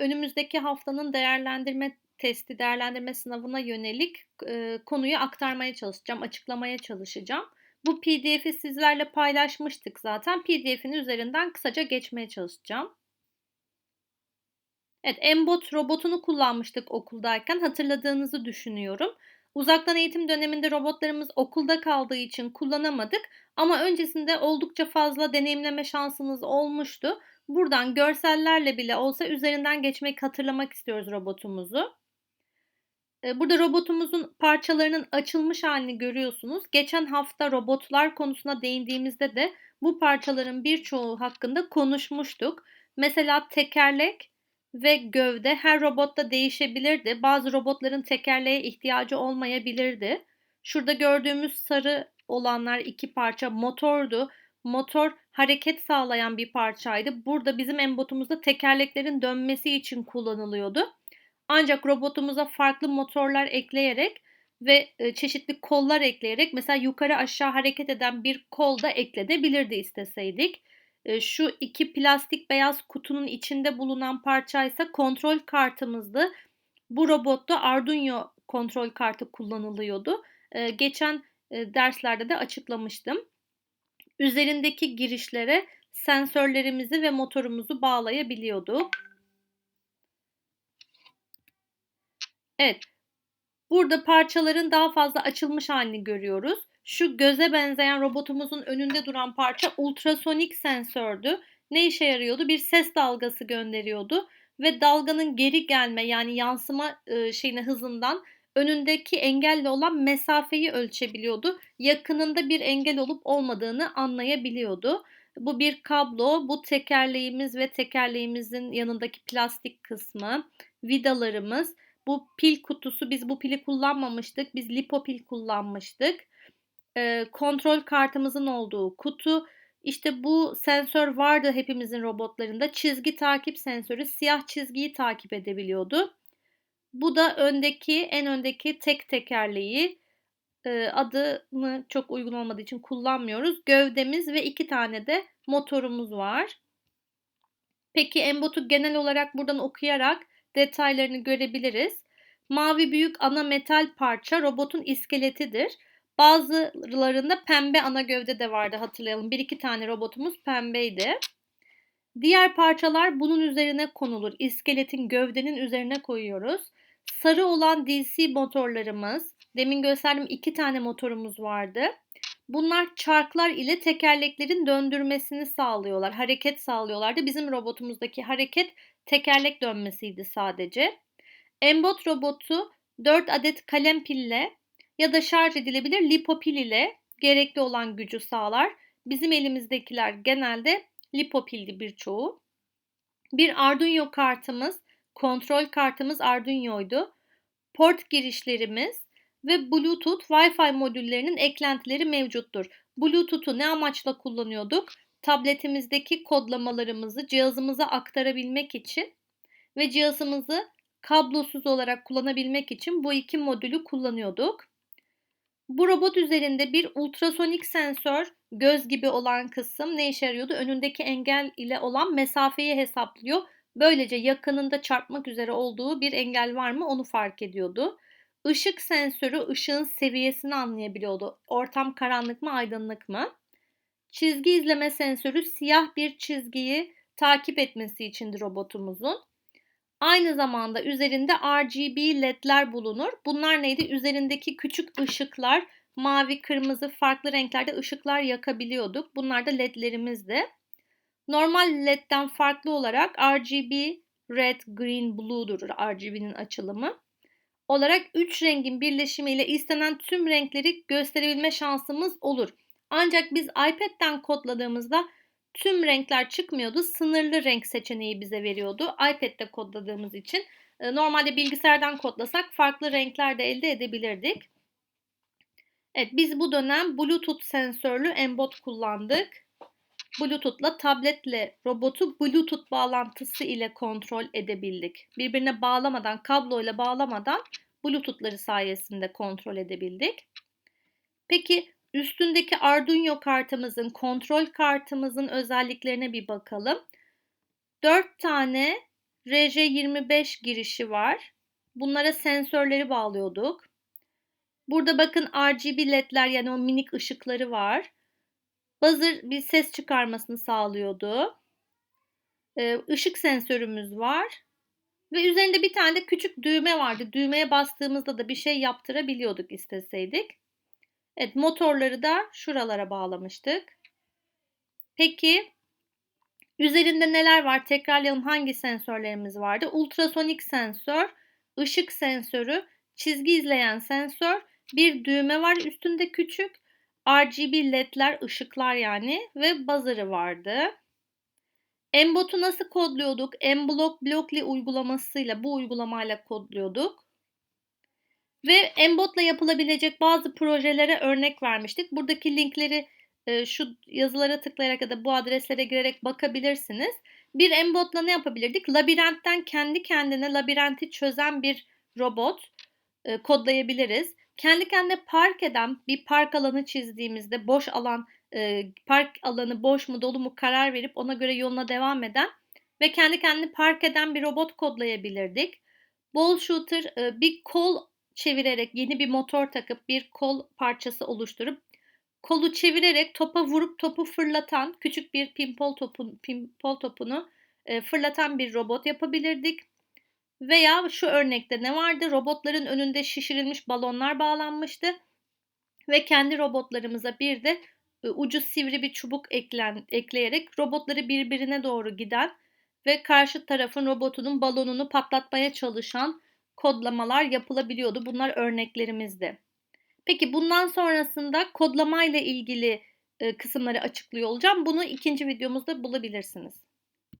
önümüzdeki haftanın değerlendirme testi, değerlendirme sınavına yönelik, eee, konuyu aktarmaya çalışacağım, açıklamaya çalışacağım. Bu PDF'i sizlerle paylaşmıştık zaten. PDF'in üzerinden kısaca geçmeye çalışacağım. Evet, Embot robotunu kullanmıştık okuldayken. Hatırladığınızı düşünüyorum. Uzaktan eğitim döneminde robotlarımız okulda kaldığı için kullanamadık ama öncesinde oldukça fazla deneyimleme şansınız olmuştu. Buradan görsellerle bile olsa üzerinden geçmek, hatırlamak istiyoruz robotumuzu. Eee, burada robotumuzun parçalarının açılmış halini görüyorsunuz. Geçen hafta robotlar konusuna değindiğimizde de bu parçaların birçoğu hakkında konuşmuştuk. Mesela tekerlek ve gövde her robotta değişebilirdi. Bazı robotların tekerleğe ihtiyacı olmayabilirdi. Şurada gördüğümüz sarı olanlar iki parça motordu. Motor hareket sağlayan bir parçaydı. Burada bizim embotumuzda tekerleklerin dönmesi için kullanılıyordu. Ancak robotumuza farklı motorlar ekleyerek ve e, çeşitli kollar ekleyerek mesela yukarı aşağı hareket eden bir kol da eklenebilirdi isteseydik. E, şu iki plastik beyaz kutunun içinde bulunan parça ise kontrol kartımızdı. Bu robotta Arduino kontrol kartı kullanılıyordu. E, geçen derslerde de açıklamıştım. Üzerindeki girişlere sensörlerimizi ve motorumuzu bağlayabiliyorduk. Evet. Burada parçaların daha fazla açılmış halini görüyoruz. Şu göze benzeyen robotumuzun önünde duran parça ultrasonik sensördü. Ne işe yarıyordu? Bir ses dalgası gönderiyordu ve dalganın geri gelme yani yansıma şeyine hızından önündeki engelle olan mesafeyi ölçebiliyordu. Yakınında bir engel olup olmadığını anlayabiliyordu. Bu bir kablo, bu tekerleğimiz ve tekerleğimizin yanındaki plastik kısmı, vidalarımız. Bu pil kutusu, biz bu pili kullanmamıştık. Biz lipopil kullanmıştık. Ee, kontrol kartımızın olduğu kutu. İşte bu sensör vardı hepimizin robotlarında. Çizgi takip sensörü siyah çizgiyi takip edebiliyordu. Bu da öndeki, en öndeki tek tekerleği e, adını çok uygun olmadığı için kullanmıyoruz. Gövdemiz ve iki tane de motorumuz var. Peki embotu genel olarak buradan okuyarak detaylarını görebiliriz. Mavi büyük ana metal parça robotun iskeletidir. Bazılarında pembe ana gövde de vardı hatırlayalım. Bir iki tane robotumuz pembeydi. Diğer parçalar bunun üzerine konulur. İskeletin gövdenin üzerine koyuyoruz. Sarı olan DC motorlarımız, demin gösterdiğim iki tane motorumuz vardı. Bunlar çarklar ile tekerleklerin döndürmesini sağlıyorlar, hareket sağlıyorlardı. Bizim robotumuzdaki hareket tekerlek dönmesiydi sadece. Embot robotu 4 adet kalem pille ya da şarj edilebilir lipopil ile gerekli olan gücü sağlar. Bizim elimizdekiler genelde lipopildi birçoğu. Bir Arduino kartımız Kontrol kartımız Arduino'ydu. Port girişlerimiz ve Bluetooth Wi-Fi modüllerinin eklentileri mevcuttur. Bluetooth'u ne amaçla kullanıyorduk? Tabletimizdeki kodlamalarımızı cihazımıza aktarabilmek için ve cihazımızı kablosuz olarak kullanabilmek için bu iki modülü kullanıyorduk. Bu robot üzerinde bir ultrasonik sensör, göz gibi olan kısım ne işe yarıyordu? Önündeki engel ile olan mesafeyi hesaplıyor Böylece yakınında çarpmak üzere olduğu bir engel var mı onu fark ediyordu. Işık sensörü ışığın seviyesini anlayabiliyordu. Ortam karanlık mı aydınlık mı? Çizgi izleme sensörü siyah bir çizgiyi takip etmesi içindir robotumuzun. Aynı zamanda üzerinde RGB ledler bulunur. Bunlar neydi? Üzerindeki küçük ışıklar mavi, kırmızı farklı renklerde ışıklar yakabiliyorduk. Bunlar da ledlerimizdi. Normal LED'den farklı olarak RGB, Red, Green, Blue'dur RGB'nin açılımı. Olarak 3 rengin birleşimiyle istenen tüm renkleri gösterebilme şansımız olur. Ancak biz iPad'den kodladığımızda tüm renkler çıkmıyordu. Sınırlı renk seçeneği bize veriyordu. iPad'de kodladığımız için. Ee, normalde bilgisayardan kodlasak farklı renkler de elde edebilirdik. Evet biz bu dönem Bluetooth sensörlü embot kullandık. Bluetooth'la tabletle robotu Bluetooth bağlantısı ile kontrol edebildik. Birbirine bağlamadan, kabloyla bağlamadan Bluetooth'ları sayesinde kontrol edebildik. Peki üstündeki Arduino kartımızın, kontrol kartımızın özelliklerine bir bakalım. 4 tane RJ25 girişi var. Bunlara sensörleri bağlıyorduk. Burada bakın RGB ledler yani o minik ışıkları var. Buzzer bir ses çıkarmasını sağlıyordu. Işık sensörümüz var. Ve üzerinde bir tane de küçük düğme vardı. Düğmeye bastığımızda da bir şey yaptırabiliyorduk isteseydik. Evet motorları da şuralara bağlamıştık. Peki üzerinde neler var? Tekrarlayalım hangi sensörlerimiz vardı? Ultrasonik sensör, ışık sensörü, çizgi izleyen sensör, bir düğme var üstünde küçük, RGB ledler, ışıklar yani ve buzzer'ı vardı. Embot'u nasıl kodluyorduk? Mblock Blockly uygulamasıyla bu uygulamayla kodluyorduk. Ve Embot'la yapılabilecek bazı projelere örnek vermiştik. Buradaki linkleri e, şu yazılara tıklayarak ya da bu adreslere girerek bakabilirsiniz. Bir Embot'la ne yapabilirdik? Labirentten kendi kendine labirenti çözen bir robot e, kodlayabiliriz. Kendi kendine park eden bir park alanı çizdiğimizde boş alan e, park alanı boş mu dolu mu karar verip ona göre yoluna devam eden ve kendi kendini park eden bir robot kodlayabilirdik. Ball shooter e, bir kol çevirerek yeni bir motor takıp bir kol parçası oluşturup kolu çevirerek topa vurup topu fırlatan küçük bir pinball, topu, pinball topunu e, fırlatan bir robot yapabilirdik. Veya şu örnekte ne vardı? Robotların önünde şişirilmiş balonlar bağlanmıştı ve kendi robotlarımıza bir de ucu sivri bir çubuk eklen, ekleyerek robotları birbirine doğru giden ve karşı tarafın robotunun balonunu patlatmaya çalışan kodlamalar yapılabiliyordu. Bunlar örneklerimizdi. Peki bundan sonrasında kodlama ile ilgili kısımları açıklıyor olacağım. Bunu ikinci videomuzda bulabilirsiniz.